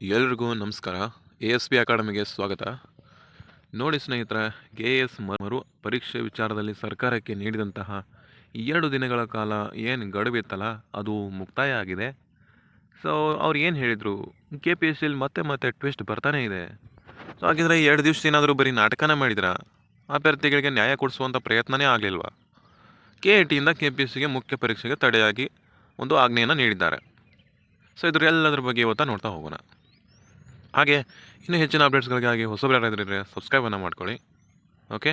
ಎಲ್ರಿಗೂ ನಮಸ್ಕಾರ. A S B ಅಕಾಡೆಮಿಗೆ ಸ್ವಾಗತ. ನೋಡಿ ಸ್ನೇಹಿತರ ಕೆ ಎ ಎಸ್ ಮರು ಪರೀಕ್ಷೆ ವಿಚಾರದಲ್ಲಿ ಸರ್ಕಾರಕ್ಕೆ ನೀಡಿದಂತಹ ಎರಡು ದಿನಗಳ ಕಾಲ ಏನು ಗಡುವಿತ್ತಲ್ಲ ಅದು ಮುಕ್ತಾಯ ಆಗಿದೆ. ಸೊ ಅವ್ರು ಏನು ಹೇಳಿದರು? ಕೆ ಪಿ ಎಸ್ ಸಿಲಿ ಮತ್ತೆ ಮತ್ತೆ ಟ್ವಿಸ್ಟ್ ಬರ್ತಾನೆ ಇದೆ. ಸೊ ಹಾಗಿದ್ರೆ ಎರಡು ದಿವಸ ಏನಾದರೂ ಬರೀ ನಾಟಕನೇ ಮಾಡಿದ್ರ? ಅಭ್ಯರ್ಥಿಗಳಿಗೆ ನ್ಯಾಯ ಕೊಡಿಸುವಂಥ ಪ್ರಯತ್ನನೇ ಆಗಲಿಲ್ವಾ? ಕೆ ಎ ಟಿಯಿಂದ ಕೆ ಪಿ ಎಸ್ ಸಿಗೆ ಮುಖ್ಯ ಪರೀಕ್ಷೆಗೆ ತಡೆಯಾಗಿ ಒಂದು ಆಜ್ಞೆಯನ್ನು ನೀಡಿದ್ದಾರೆ. ಸೊ ಇದ್ರೆಲ್ಲದರ ಬಗ್ಗೆ ಇವತ್ತು ನೋಡ್ತಾ ಹೋಗೋಣ. ಹಾಗೆ ಇನ್ನೂ ಹೆಚ್ಚಿನ ಅಪ್ಡೇಟ್ಸ್ಗಳಿಗಾಗಿ ಹೊಸಬ್ರು ಇದ್ದರೆ ಸಬ್ಸ್ಕ್ರೈಬನ್ನು ಮಾಡ್ಕೊಳ್ಳಿ. ಓಕೆ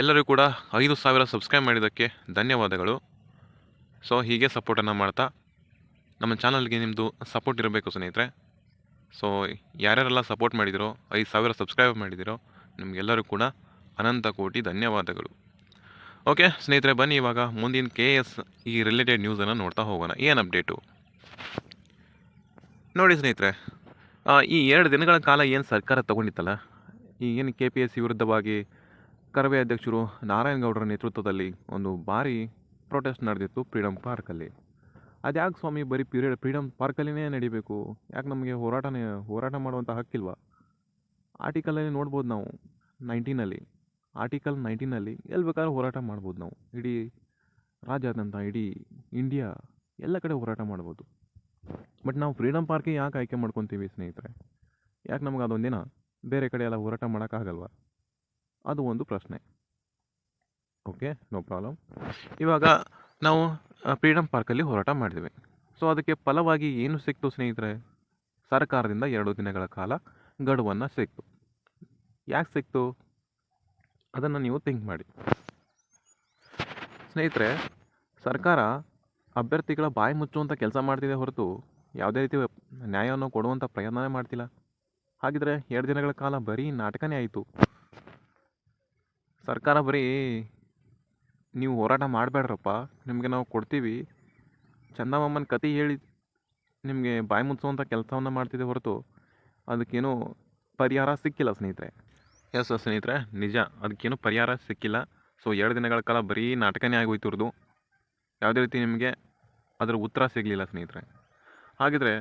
ಎಲ್ಲರೂ ಕೂಡ ಐದು ಸಾವಿರ ಸಬ್ಸ್ಕ್ರೈಬ್ ಮಾಡಿದ್ದಕ್ಕೆ ಧನ್ಯವಾದಗಳು. ಸೊ ಹೀಗೆ ಸಪೋರ್ಟನ್ನು ಮಾಡ್ತಾ ನಮ್ಮ ಚಾನಲ್ಗೆ ನಿಮ್ಮದು ಸಪೋರ್ಟ್ ಇರಬೇಕು ಸ್ನೇಹಿತರೆ. ಸೊ ಯಾರ್ಯಾರೆಲ್ಲ ಸಪೋರ್ಟ್ ಮಾಡಿದಿರೋ, ಐದು ಸಾವಿರ ಸಬ್ಸ್ಕ್ರೈಬ್ ಮಾಡಿದಿರೋ, ನಿಮಗೆಲ್ಲರೂ ಕೂಡ ಅನಂತ ಕೋಟಿ ಧನ್ಯವಾದಗಳು. ಓಕೆ ಸ್ನೇಹಿತರೆ, ಬನ್ನಿ ಇವಾಗ ಮುಂದಿನ ಕೆ ಎಸ್ ಈ ರಿಲೇಟೆಡ್ ನ್ಯೂಸನ್ನು ನೋಡ್ತಾ ಹೋಗೋಣ. ಏನು ಅಪ್ಡೇಟು ನೋಡಿ ಸ್ನೇಹಿತರೆ ಈ ಎರಡು ದಿನಗಳ ಕಾಲ ಏನು ಸರ್ಕಾರ ತಗೊಂಡಿತ್ತಲ್ಲ? ಈ ಏನು ಕೆ ಪಿ ಎಸ್ ಸಿ ವಿರುದ್ಧವಾಗಿ ಕರವೇ ಅಧ್ಯಕ್ಷರು ನಾರಾಯಣಗೌಡರ ನೇತೃತ್ವದಲ್ಲಿ ಒಂದು ಭಾರಿ ಪ್ರೊಟೆಸ್ಟ್ ನಡೆದಿತ್ತು ಫ್ರೀಡಮ್ ಪಾರ್ಕಲ್ಲಿ ಅದ್ಯಾಕೆ ಸ್ವಾಮಿ ಬರೀ ಪೀರಿಯಡ್ ಫ್ರೀಡಮ್ ಪಾರ್ಕಲ್ಲಿನೇ ನಡಿಬೇಕು? ಯಾಕೆ ನಮಗೆ ಹೋರಾಟನೇ, ಹೋರಾಟ ಮಾಡುವಂಥ ಹಕ್ಕಿಲ್ವ? ಆರ್ಟಿಕಲಲ್ಲಿ ನೋಡ್ಬೋದು ನಾವು ನೈನ್ಟೀನಲ್ಲಿ ಆರ್ಟಿಕಲ್ ನೈನ್ಟೀನಲ್ಲಿ ಎಲ್ಲಿ ಬೇಕಾದ್ರೂ ಹೋರಾಟ ಮಾಡ್ಬೋದು ನಾವು. ಇಡೀ ರಾಜ್ಯಾದ್ಯಂತ, ಇಡೀ ಇಂಡಿಯಾ ಎಲ್ಲ ಕಡೆ ಹೋರಾಟ ಮಾಡ್ಬೋದು. ಬಟ್ ನಾವು ಫ್ರೀಡಮ್ ಪಾರ್ಕ್ಗೆ ಯಾಕೆ ಆಯ್ಕೆ ಮಾಡ್ಕೊತೀವಿ ಸ್ನೇಹಿತರೆ? ಯಾಕೆ ನಮಗೆ ಅದೊಂದಿನ ಬೇರೆ ಕಡೆ ಎಲ್ಲ ಹೋರಾಟ ಮಾಡೋಕ್ಕಾಗಲ್ವ? ಅದು ಒಂದು ಪ್ರಶ್ನೆ. ಓಕೆ ನೋ ಪ್ರಾಬ್ಲಮ್ ಇವಾಗ ನಾವು ಫ್ರೀಡಮ್ ಪಾರ್ಕಲ್ಲಿ ಹೋರಾಟ ಮಾಡಿದ್ವಿ. ಸೊ ಅದಕ್ಕೆ ಫಲವಾಗಿ ಏನು ಸಿಕ್ತು ಸ್ನೇಹಿತರೆ? ಸರ್ಕಾರದಿಂದ ಎರಡು ದಿನಗಳ ಕಾಲ ಗಡುವನ್ನು ಸಿಕ್ತು. ಯಾಕೆ ಸಿಕ್ತು? ಅದನ್ನು ನೀವು ಥಿಂಕ್ ಮಾಡಿ. ಸ್ನೇಹಿತರೆ, ಸರ್ಕಾರ ಅಭ್ಯರ್ಥಿಗಳ ಬಾಯಿ ಮುಚ್ಚುವಂಥ ಕೆಲಸ ಮಾಡ್ತಿದೆ ಹೊರತು ಯಾವುದೇ ರೀತಿ ನ್ಯಾಯವನ್ನು ಕೊಡುವಂಥ ಪ್ರಯತ್ನನೇ ಮಾಡ್ತಿಲ್ಲ. ಹಾಗಿದ್ರೆ ಎರಡು ದಿನಗಳ ಕಾಲ ಬರೀ ನಾಟಕನೇ ಆಯಿತು. ಸರ್ಕಾರ ಬರೀ, ನೀವು ಹೋರಾಟ ಮಾಡಬೇಡ್ರಪ್ಪ, ನಿಮಗೆ ನಾವು ಕೊಡ್ತೀವಿ. ಚಂದಮಾಮನ ಕತೆ ಹೇಳಿ ನಿಮಗೆ ಬಾಯಿ ಮುಚ್ಚುವಂಥ ಕೆಲಸವನ್ನು ಮಾಡ್ತಿದೆ ಹೊರತು ಅದಕ್ಕೇನು ಪರಿಹಾರ ಸಿಕ್ಕಿಲ್ಲ ಸ್ನೇಹಿತರೆ. ಎಸ್ ಸ್ನೇಹಿತರೆ, ನಿಜ, ಅದಕ್ಕೇನು ಪರಿಹಾರ ಸಿಕ್ಕಿಲ್ಲ. ಸೊ ಎರಡು ದಿನಗಳ ಕಾಲ ಬರೀ ನಾಟಕನೇ ಆಗೋಯ್ತು ಇವ್ರದ್ದು ಯಾವುದೇ ರೀತಿ ನಿಮಗೆ ಅದರ ಉತ್ತರ ಸಿಗಲಿಲ್ಲ ಸ್ನೇಹಿತರೆ. ಹಾಗಿದ್ರೆ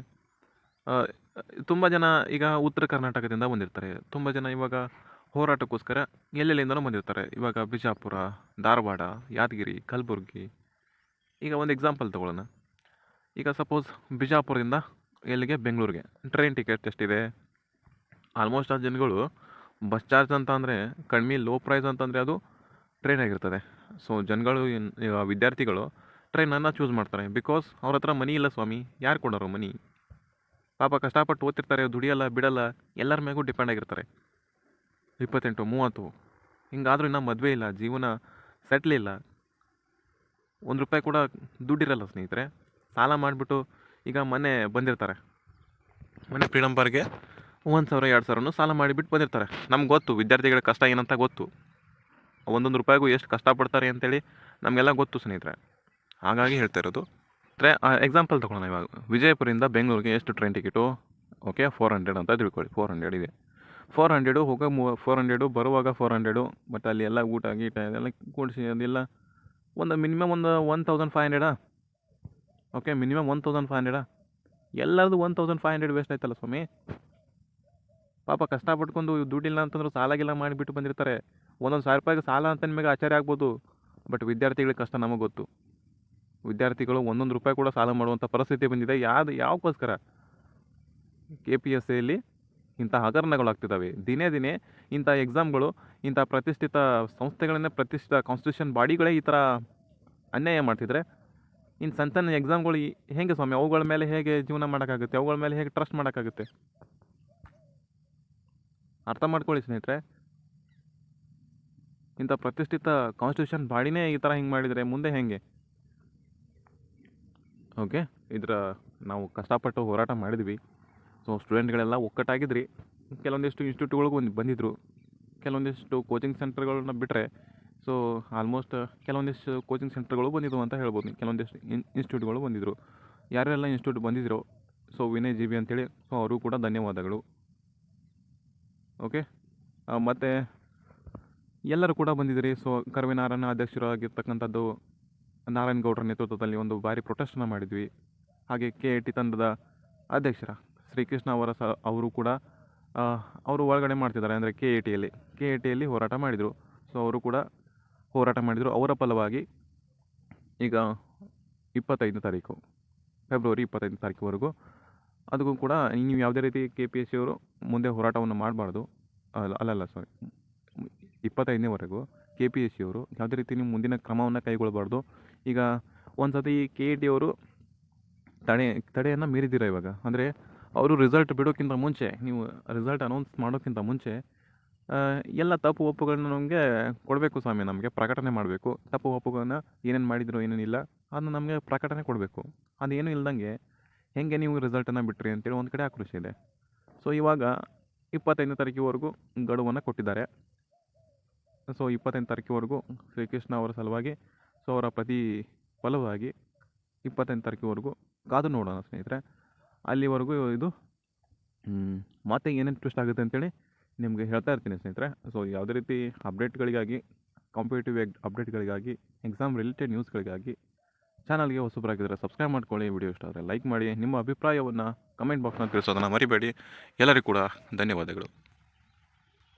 ತುಂಬ ಜನ ಈಗ ಉತ್ತರ ಕರ್ನಾಟಕದಿಂದ ಬಂದಿರ್ತಾರೆ. ತುಂಬ ಜನ ಇವಾಗ ಹೋರಾಟಕ್ಕೋಸ್ಕರ ಎಲ್ಲೆಲ್ಲಿಂದನೂ ಬಂದಿರ್ತಾರೆ. ಇವಾಗ ಬಿಜಾಪುರ, ಧಾರವಾಡ, ಯಾದಗಿರಿ, ಕಲಬುರ್ಗಿ. ಈಗ ಒಂದು ಎಕ್ಸಾಂಪಲ್ ತೊಗೊಳ್ಳೋಣ. ಈಗ ಸಪೋಸ್ ಬಿಜಾಪುರದಿಂದ ಎಲ್ಲಿಗೆ? ಬೆಂಗಳೂರಿಗೆ. ಟ್ರೈನ್ ಟಿಕೆಟ್ ಎಷ್ಟಿದೆ? ಆಲ್ಮೋಸ್ಟ್ ಆ ಜನಗಳು ಬಸ್ ಚಾರ್ಜ್ ಅಂತ ಅಂದರೆ ಕಡಿಮೆ ಲೋ ಪ್ರೈಸ್ ಅಂತಂದರೆ ಅದು ಟ್ರೈನ್ ಆಗಿರ್ತದೆ. ಸೊ ಜನಗಳು ವಿದ್ಯಾರ್ಥಿಗಳು ಟ್ರೈನನ್ನು ಚೂಸ್ ಮಾಡ್ತಾರೆ. ಬಿಕಾಸ್ ಅವ್ರ ಹತ್ರ ಮನಿ ಇಲ್ಲ ಸ್ವಾಮಿ. ಯಾರು ಕೊಡೋರು ಮನಿ? ಪಾಪ ಕಷ್ಟಪಟ್ಟು ಓದ್ತಿರ್ತಾರೆ, ದುಡಿಯಲ್ಲ, ಬಿಡಲ್ಲ, ಎಲ್ಲರ ಮೇಗೂ ಡಿಪೆಂಡ್ ಆಗಿರ್ತಾರೆ. ಇಪ್ಪತ್ತೆಂಟು, ಮೂವತ್ತು. ಹಿಂಗಾದರೂ ಇನ್ನೂ ಮದುವೆ ಇಲ್ಲ, ಜೀವನ ಸೆಟ್ಲ್ ಇಲ್ಲ. ಒಂದು ರೂಪಾಯಿ ಕೂಡ ದುಡ್ಡಿರಲ್ಲ ಸ್ನೇಹಿತರೆ. ಸಾಲ ಮಾಡಿಬಿಟ್ಟು ಈಗ ಮನೆ ಬಂದಿರ್ತಾರೆ. ಮನೆ ಫ್ರೀಡಮ್ ಪಾರ್ಗೆ ಒಂದು ಸಾವಿರ, ಎರಡು ಸಾವಿರನೂ ಸಾಲ ಮಾಡಿಬಿಟ್ಟು ಬಂದಿರ್ತಾರೆ. ನಮ್ಗೆ ಗೊತ್ತು, ವಿದ್ಯಾರ್ಥಿಗಳ ಕಷ್ಟ ಏನಂತ ಗೊತ್ತು. ಒಂದೊಂದು ರೂಪಾಯಿಗೂ ಎಷ್ಟು ಕಷ್ಟಪಡ್ತಾರೆ ಅಂತೇಳಿ ನಮಗೆಲ್ಲ ಗೊತ್ತು ಸ್ನೇಹಿತರೆ. ಹಾಗಾಗಿ ಹೇಳ್ತಾ ಇರೋದು. ಟ್ರೇ ಎಕ್ಸಾಂಪಲ್ ತೊಗೊಳ್ಳೋಣ ಇವಾಗ. ವಿಜಯಪುರದಿಂದ ಬೆಂಗಳೂರಿಗೆ ಎಷ್ಟು train ticket okay four hundred ಅಂತ ತಿಳ್ಕೊಳ್ಳಿ. ಫೋರ್ ಹಂಡ್ರೆಡ್ ಇದೆ. ಫೋರ್ ಹಂಡ್ರೆಡು ಹೋಗೋ ಮೂ ಫೋರ್ ಹಂಡ್ರೆಡು ಬರುವಾಗ ಫೋರ್ ಹಂಡ್ರೆಡು ಬಟ್ ಅಲ್ಲಿ ಎಲ್ಲ ಊಟ, ಗೀಟ, ಎಲ್ಲ ಕೂಡಿಸಿ ಅದೆಲ್ಲ ಒಂದು ಮಿನಿಮಮ್ ಒಂದು one thousand five ಹಂಡ್ರೆಡಾ okay minimum one thousand five ಹಂಡ್ರೆಡಾ ಎಲ್ಲರದು one thousand five hundred waste ಆಯ್ತಲ್ಲ ಸ್ವಾಮಿ? ಪಾಪ ಕಷ್ಟಪಟ್ಕೊಂಡು ದುಡ್ಡಿಲ್ಲ ಅಂತಂದ್ರೆ ಸಾಲಾಗಿಲ್ಲ ಮಾಡಿಬಿಟ್ಟು ಬಂದಿರ್ತಾರೆ. ಒಂದೊಂದು ಸಾವಿರ ರೂಪಾಯಿಗೆ ಸಾಲ ಅಂತ ನಿಮಗೆ ಆಶ್ಚರ್ಯ ಆಗ್ಬೋದು. ಬಟ್ ವಿದ್ಯಾರ್ಥಿಗಳ ಕಷ್ಟ ನಮಗೆ ಗೊತ್ತು. ವಿದ್ಯಾರ್ಥಿಗಳು ಒಂದೊಂದು ರೂಪಾಯಿ ಕೂಡ ಸಾಲ ಮಾಡುವಂಥ ಪರಿಸ್ಥಿತಿ ಬಂದಿದೆ. ಯಾವ್ದು ಯಾವಕ್ಕೋಸ್ಕರ ಕೆ ಪಿ ಎಸ್ ಸಿಯಲ್ಲಿ ಇಂಥ ಹಗರಣಗಳಾಗ್ತಿದ್ದಾವೆ ದಿನೇ ದಿನೇ ಇಂಥ ಎಕ್ಸಾಮ್ಗಳು ಇಂಥ ಪ್ರತಿಷ್ಠಿತ ಸಂಸ್ಥೆಗಳನ್ನೇ ಪ್ರತಿಷ್ಠಿತ ಕಾನ್ಸ್ಟಿಟ್ಯೂಷನ್ ಬಾಡಿಗಳೇ ಈ ಥರ ಅನ್ಯಾಯ ಮಾಡ್ತಿದ್ರೆ ಇನ್ನು ಸಣ್ಣ ಸಣ್ಣ ಎಕ್ಸಾಮ್ಗಳು ಹೇಗೆ ಸ್ವಾಮಿ? ಅವುಗಳ ಮೇಲೆ ಹೇಗೆ ಜೀವನ ಮಾಡೋಕ್ಕಾಗುತ್ತೆ? ಅವುಗಳ ಮೇಲೆ ಹೇಗೆ ಟ್ರಸ್ಟ್ ಮಾಡೋಕ್ಕಾಗುತ್ತೆ? ಅರ್ಥ ಮಾಡ್ಕೊಳ್ಳಿ ಸ್ನೇಹಿತರೆ. ಇಂಥ ಪ್ರತಿಷ್ಠಿತ ಕಾನ್ಸ್ಟಿಟ್ಯೂಷನ್ ಬಾಡಿನೇ ಈ ಥರ ಹಿಂಗೆ ಮಾಡಿದರೆ ಮುಂದೆ ಹೇಗೆ? ಓಕೆ, ಇದರ ನಾವು ಕಷ್ಟಪಟ್ಟು ಹೋರಾಟ ಮಾಡಿದ್ವಿ. ಸೊ ಸ್ಟೂಡೆಂಟ್ಗಳೆಲ್ಲ ಒಕ್ಕಟ್ಟಾಗಿದ್ರಿ. ಕೆಲವೊಂದಿಷ್ಟು ಇನ್ಸ್ಟಿಟ್ಯೂಟ್ಗಳಿಗೂ ಒಂದು ಬಂದಿದ್ದರು ಕೆಲವೊಂದಿಷ್ಟು ಕೋಚಿಂಗ್ ಸೆಂಟರ್ಗಳನ್ನ ಬಿಟ್ಟರೆ ಸೊ ಆಲ್ಮೋಸ್ಟ್ ಕೆಲವೊಂದಿಷ್ಟು ಕೋಚಿಂಗ್ ಸೆಂಟರ್ಗಳು ಬಂದಿದ್ವು ಅಂತ ಹೇಳ್ಬೋದು. ಕೆಲವೊಂದಿಷ್ಟು ಇನ್ ಇನ್ಸ್ಟಿಟ್ಯೂಟ್ಗಳು ಬಂದಿದ್ದರು ಯಾರೆಲ್ಲ ಇನ್ಸ್ಟಿಟ್ಯೂಟ್ ಬಂದಿದ್ರೋ ಸೊ ವಿನಯ್ ಜಿ ಬಿ ಅಂತೇಳಿ ಸೊ ಅವರು ಕೂಡ ಧನ್ಯವಾದಗಳು. ಓಕೆ ಮತ್ತು ಎಲ್ಲರೂ ಕೂಡ ಬಂದಿದ್ದೀರಿ ಸೊ ಕರ್ವಿನಾರಾಯಣ ಅಧ್ಯಕ್ಷರಾಗಿರ್ತಕ್ಕಂಥದ್ದು ನಾರಾಯಣಗೌಡರ ನೇತೃತ್ವದಲ್ಲಿ ಒಂದು ಭಾರಿ ಪ್ರೊಟೆಸ್ಟನ್ನು ಮಾಡಿದ್ವಿ. ಹಾಗೆ ಕೆ ಎ ಟಿ ತಂಡದ ಅಧ್ಯಕ್ಷರ ಶ್ರೀಕೃಷ್ಣ ಅವರ ಸ, ಅವರು ಕೂಡ ಅವರು ಒಳಗಡೆ ಮಾಡ್ತಿದ್ದಾರೆ ಅಂದರೆ ಕೆ ಎ ಟಿಯಲ್ಲಿ ಕೆ ಎ ಟಿಯಲ್ಲಿ ಹೋರಾಟ ಮಾಡಿದರು. ಸೊ ಅವರು ಕೂಡ ಹೋರಾಟ ಮಾಡಿದರು. ಅವರ ಫಲವಾಗಿ ಈಗ ಇಪ್ಪತ್ತೈದು ತಾರೀಕು ಫೆಬ್ರವರಿ ಇಪ್ಪತ್ತೈದು ತಾರೀಕುವರೆಗೂ. ಅದಕ್ಕೂ ಕೂಡ ನೀವು ಯಾವುದೇ ರೀತಿ ಕೆ ಪಿ ಎಸ್ ಸಿ ಅವರು ಮುಂದೆ ಹೋರಾಟವನ್ನು ಮಾಡಬಾರ್ದು. ಅಲ್ಲ, ಅಲ್ಲಲ್ಲ ಸಾರಿ ಇಪ್ಪತ್ತೈದನೇವರೆಗೂ ಕೆ ಪಿ ಎಸ್ ಸಿ ಅವರು ಯಾವುದೇ ರೀತಿ ನೀವು ಮುಂದಿನ ಕ್ರಮವನ್ನು ಕೈಗೊಳ್ಳಬಾರ್ದು. ಈಗ ಒಂದು ಸತಿ ಕೆ ಇ ಟಿ ಅವರು ತಡೆ, ತಡೆಯನ್ನು ಮೀರಿದ್ದೀರ ಇವಾಗ? ಅಂದರೆ ಅವರು ರಿಸಲ್ಟ್ ಬಿಡೋಕ್ಕಿಂತ ಮುಂಚೆ, ನೀವು ರಿಸಲ್ಟ್ ಅನೌನ್ಸ್ ಮಾಡೋಕ್ಕಿಂತ ಮುಂಚೆ ಎಲ್ಲ ತಪ್ಪು ಒಪ್ಪುಗಳನ್ನ ನಮಗೆ ಕೊಡಬೇಕು ಸ್ವಾಮಿ, ನಮಗೆ ಪ್ರಕಟಣೆ ಮಾಡಬೇಕು. ತಪ್ಪು ಒಪ್ಪುಗಳನ್ನ ಏನೇನು ಮಾಡಿದ್ರು ಏನೇನಿಲ್ಲ ಅದನ್ನ ನಮಗೆ ಪ್ರಕಟಣೆ ಕೊಡಬೇಕು. ಅದೇನು ಇಲ್ದಂಗೆ ಹೆಂಗೆ ನೀವು ರಿಸಲ್ಟನ್ನು ಬಿಟ್ರಿ ಅಂತೇಳಿ ಒಂದು ಕಡೆ ಆಕ್ರೋಶ ಇದೆ. ಸೊ ಇವಾಗ ಇಪ್ಪತ್ತೈದನೇ ತಾರೀಕಿವರೆಗೂ ಗಡುವನ್ನು ಕೊಟ್ಟಿದ್ದಾರೆ. ಸೊ ಇಪ್ಪತ್ತೈದು ತಾರೀಕಿವರೆಗೂ ಶ್ರೀಕೃಷ್ಣ ಅವರ ಸಲುವಾಗಿ ಸೊ ಅವರ ಪ್ರತಿ ಫಲವಾಗಿ ಇಪ್ಪತ್ತೆಂಟು ತಾರೀಕಿವರೆಗೂ ಕಾದು ನೋಡೋಣ ಸ್ನೇಹಿತರೆ. ಅಲ್ಲಿವರೆಗೂ ಇದು ಮತ್ತೆ ಏನೇನು ಟ್ವಿಸ್ಟ್ ಆಗುತ್ತೆ ಅಂತೇಳಿ ನಿಮಗೆ ಹೇಳ್ತಾ ಇರ್ತೀನಿ ಸ್ನೇಹಿತರೆ. ಸೊ ಯಾವುದೇ ರೀತಿ ಅಪ್ಡೇಟ್ಗಳಿಗಾಗಿ ಕಾಂಪಿಟೇಟಿವ್ ಅಪ್ಡೇಟ್ಗಳಿಗಾಗಿ ಎಕ್ಸಾಮ್ ರಿಲೇಟೆಡ್ ನ್ಯೂಸ್ಗಳಿಗಾಗಿ ಚಾನಲ್ಗೆ ಹೊಸಬರಾಗಿದ್ದರೆ ಸಬ್ಸ್ಕ್ರೈಬ್ ಮಾಡ್ಕೊಳ್ಳಿ. ವಿಡಿಯೋ ಇಷ್ಟ ಆದರೆ ಲೈಕ್ ಮಾಡಿ. ನಿಮ್ಮ ಅಭಿಪ್ರಾಯವನ್ನು ಕಮೆಂಟ್ ಬಾಕ್ಸ್ನಲ್ಲಿ ತಿಳಿಸೋದನ್ನು ಮರಿಬೇಡಿ. ಎಲ್ಲರಿಗೂ ಕೂಡ ಧನ್ಯವಾದಗಳು.